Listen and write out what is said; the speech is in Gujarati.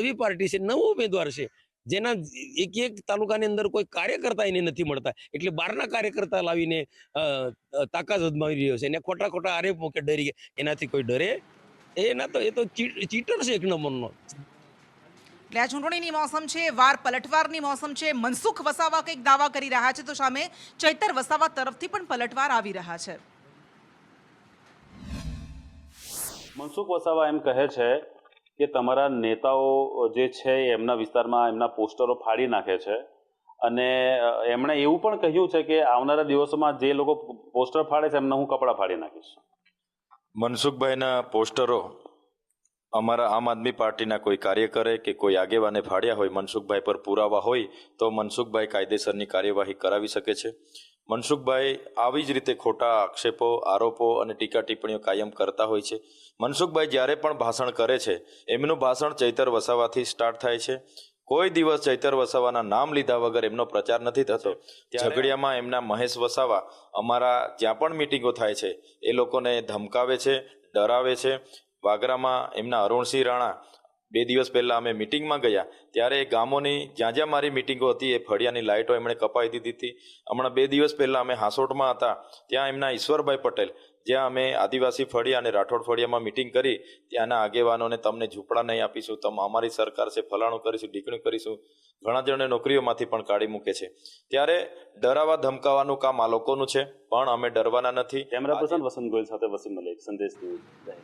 નવી પાર્ટી છે નવો ઉમેદવાર છે. જેના એક એક તાલુકાની અંદર કોઈ કાર્યકર્તા એને નથી મળતા. એટલે બહારના કાર્યકર્તા લાવીને તાકાત અજમાવી રહ્યો છે. એને ખોટા ખોટા આરેપ મૂકે ડરી ગયા. એનાથી કોઈ ડરે એના તો એ તો ચીટર છે એક નંબરનો. એટલે આ ચૂંટણીની મોસમ છે વાર પલટવારની મોસમ છે. મનસુખ વસાવા કંઈક દાવા કરી રહ્યા છે તો સામે ચૈતર વસાવા તરફથી પણ પલટવાર આવી રહ્યા છે. મનસુખ વસાવા એમ કહે છે કે તમારા નેતાઓ જે છે એમના વિસ્તારમાં એમના પોસ્ટરો ફાડી નાખે છે. અને એમણે એવું પણ કહ્યું છે કે આવનારા દિવસોમાં જે લોકો પોસ્ટર ફાડે છે એમને હું કપડાં ફાડી નાખીશ. મનસુખભાઈના પોસ્ટરો અમારા આમ આદમી પાર્ટીના કોઈ કાર્યકરે કે કોઈ આગેવાને ફાડ્યા હોય, મનસુખભાઈ પર પુરાવા હોય, તો મનસુખભાઈ કાયદેસરની કાર્યવાહી કરાવી શકે છે. મનસુખભાઈ આવી જ રીતે ખોટા આક્ષેપો આરોપો અને ટીકા ટિપ્પણીઓ કાયમ કરતા હોય છે. મનસુખભાઈ જ્યારે પણ ભાષણ કરે છે એમનું ભાષણ ચૈતર વસાવાથી સ્ટાર્ટ થાય છે. કોઈ દિવસ ચૈતર વસાવાના નામ લીધા વગર એમનો પ્રચાર નથી થતો. ઝઘડિયામાં એમના મહેશ વસાવા અમારા જ્યાં પણ મિટિંગો થાય છે એ લોકોને ધમકાવે છે ડરાવે છે. વાગરામાં એમના અરુણસિંહ રાણા બે દિવસ પહેલા અમે મિટિંગમાં ગયા. ત્યારે એ ગામોની જ્યાં જ્યાં મારી મિટિંગો હતી એ ફળિયાની લાઇટો એમણે કપાઈ દીધી હતી. હમણાં બે દિવસ પહેલા અમે હાંસોટમાં હતા. ત્યાં એમના ઈશ્વરભાઈ પટેલ જ્યાં અમે આદિવાસી ફળિયા અને રાઠોડ ફળિયામાં મિટિંગ કરી ત્યાંના આગેવાનોને તમને ઝૂંપડા નહીં આપીશું તમે અમારી સરકાર છે ફલાણું કરીશું ઢીકણું કરીશું. ઘણા જણને નોકરીઓમાંથી પણ કાઢી મૂકે છે. ત્યારે ડરાવા ધમકાવાનું કામ આ લોકોનું છે પણ અમે ડરવાના નથી. કેમેરા પર્સન વસંત ગોયલ સાથે વસીમ મલિક સંદેશ